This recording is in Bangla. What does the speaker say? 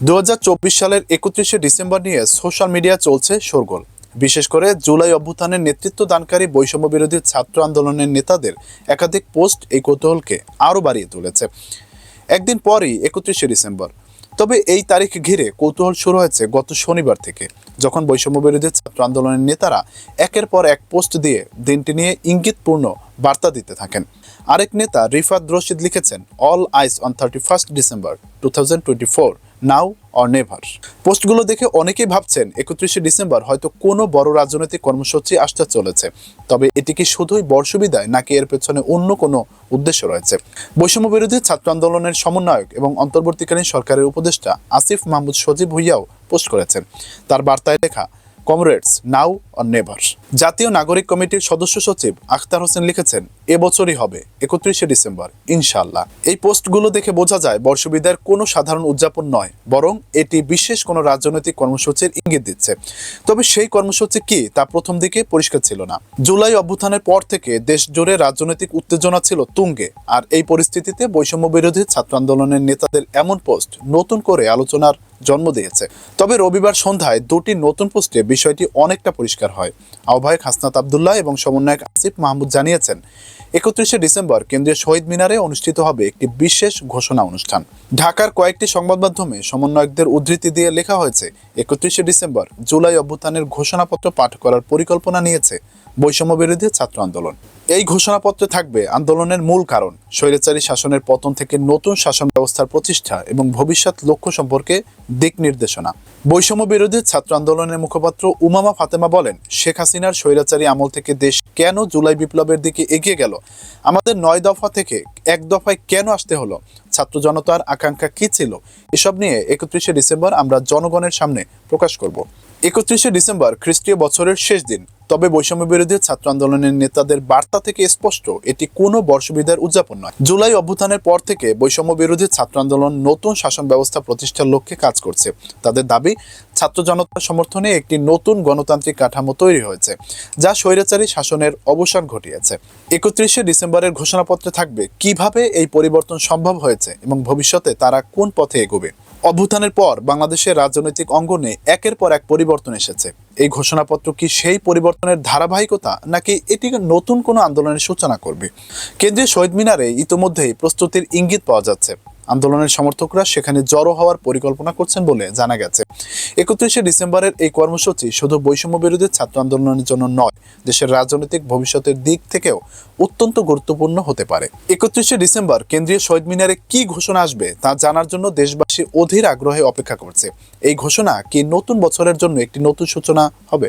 দু হাজার চব্বিশ সালের একত্রিশে ডিসেম্বর নিয়ে সোশ্যাল মিডিয়া চলছে শোরগোল। বিশেষ করে জুলাই অভ্যুত্থানের নেতৃত্ব দানকারী বৈষম্য বিরোধী ছাত্র আন্দোলনের নেতাদের একাধিক পোস্ট এই কৌতূহলকে আরও বাড়িয়ে তুলেছে। একদিন পরই একত্রিশে ডিসেম্বর। তবে এই তারিখ ঘিরে কৌতূহল শুরু হয়েছে গত শনিবার থেকে, যখন বৈষম্য বিরোধী ছাত্র আন্দোলনের নেতারা একের পর এক পোস্ট দিয়ে দিনটি নিয়ে ইঙ্গিতপূর্ণ বার্তা দিতে থাকেন। আরেক নেতা রিফাত রশিদ লিখেছেন all eyes on thirty first December two thousand four now or never পোস্টগুলো দেখে অনেকেই ভাবছেন, একত্রিশে ডিসেম্বর হয়তো কোনো বড় রাজনৈতিক কর্মসূচি আসতে চলেছে। তবে এটি কি শুধুই বর্ষবিদায় নাকি এর পেছনে অন্য কোনো উদ্দেশ্য রয়েছে? বৈষম্য বিরোধী ছাত্র আন্দোলনের সমন্বয়ক এবং অন্তর্বর্তীকালীন সরকারের উপদেষ্টা আসিফ মাহমুদ সজীব ভুইয়াও পোস্ট করেছেন। তার বার্তায় লেখা কমরেডস, নাও অর নেভার। জাতীয় নাগরিক কমিটির সদস্য সচিব আখতার হোসেন লিখেছেন এবছরই হবে, একত্রিশে ডিসেম্বর ইনশাল্লাহ এই পোস্টগুলো দেখে বোঝা যায় বর্ষবিদায়ের কোনো সাধারণ উদযাপন নয়, বরং এটি বিশেষ কোনো রাজনৈতিক কর্মসূচির ইঙ্গিত দিচ্ছে। তবে সেই কর্মসূচি কি তা প্রথম দিকে পরিষ্কার ছিল না। জুলাই অভ্যুত্থানের পর থেকে দেশ জুড়ে রাজনৈতিক উত্তেজনা ছিল তুঙ্গে, আর এই পরিস্থিতিতে বৈষম্য বিরোধী ছাত্র আন্দোলনের নেতাদের এমন পোস্ট নতুন করে আলোচনার জন্ম দিয়েছে। তবে রবিবার সন্ধ্যায় দুটি নতুন পোস্টে বিষয়টি অনেকটা পরিষ্কার হয়। আহ্বায়ক হাসনাত আবদুল্লাহ এবং সমন্বয়ক আসিফ মাহমুদ জানিয়েছেন, একত্রিশে ডিসেম্বর কেন্দ্রীয় শহীদ মিনারে অনুষ্ঠিত হবে একটি বিশেষ ঘোষণা অনুষ্ঠান। ঢাকার কয়েকটি সংবাদ মাধ্যমে সমন্বয়কদের উদ্ধৃতি দিয়ে লেখা হয়েছে, একত্রিশে ডিসেম্বর জুলাই অভ্যুত্থানের ঘোষণাপত্র পাঠ করার পরিকল্পনা নিয়েছে। বৈষম্য বিরোধী ছাত্র আন্দোলন। এই ঘোষণাপত্রে থাকবে আন্দোলনের মূল কারণ, স্বৈরাচারী শাসনের পতন থেকে নতুন শাসন ব্যবস্থার প্রতিষ্ঠা এবং ভবিষ্যৎ লক্ষ্য সম্পর্কে দিক নির্দেশনা। বৈষম্য বিরোধী ছাত্র আন্দোলনের মুখপাত্র উমামা ফাতেমা বলেন, শেখ হাসিনার স্বৈরাচারী আমল থেকে দেশ কেন জুলাই বিপ্লবের দিকে এগিয়ে গেল? আমাদের নয় দফা থেকে এক দফায় কেন আসতে হলো? ছাত্র জনতার আকাঙ্ক্ষা কি ছিল? এসব নিয়ে একত্রিশে ডিসেম্বর আমরা জনগণের সামনে প্রকাশ করব। একত্রিশে ডিসেম্বর খ্রিস্টীয় বছরের শেষ দিন তবে বৈষম্য বিরোধী ছাত্র আন্দোলনের নেতাদের বার্তা থেকে স্পষ্ট, এটি কোনো বর্ষবিদায়ের উদযাপন নয়। জুলাই অভ্যুত্থানের পর থেকে বৈষম্য বিরোধী ছাত্র আন্দোলন নতুন শাসন ব্যবস্থা প্রতিষ্ঠার লক্ষ্যে কাজ করছে। তাদের দাবি, ছাত্র জনতার সমর্থনে একটি নতুন গণতান্ত্রিক কাঠামো তৈরি হয়েছে, যা স্বৈরাচারী শাসনের অবসান ঘটিয়েছে। একত্রিশে ডিসেম্বরের ঘোষণাপত্রে থাকবে কীভাবে এই পরিবর্তন সম্ভব হয়েছে এবং ভবিষ্যতে তারা কোন পথে এগোবে। অভ্যুত্থানের পর বাংলাদেশের রাজনৈতিক অঙ্গনে একের পর এক পরিবর্তন এসেছে। এই ঘোষণাপত্র কি সেই পরিবর্তনের ধারাবাহিকতা, নাকি এটি নতুন কোনো আন্দোলনের সূচনা করবে? কেন্দ্রীয় শহীদ মিনারে ইতোমধ্যেই প্রস্তুতির ইঙ্গিত পাওয়া যাচ্ছে। আন্দোলনের সমর্থকরা সেখানে জড়ো হওয়ার পরিকল্পনা করছেন বলে জানা গেছে। একত্রিশে ডিসেম্বরের এই কর্মসূচি শুধু বৈষম্য বিরোধী ছাত্র আন্দোলনের জন্য নয়, দেশের রাজনৈতিক ভবিষ্যতের দিক থেকেও অত্যন্ত গুরুত্বপূর্ণ হতে পারে। একত্রিশে ডিসেম্বর কেন্দ্রীয় শহীদ মিনারে কি ঘোষণা আসবে তা জানার জন্য দেশবাসী অধীর আগ্রহে অপেক্ষা করছে। এই ঘোষণা কি নতুন বছরের জন্য একটি নতুন সূচনা হবে?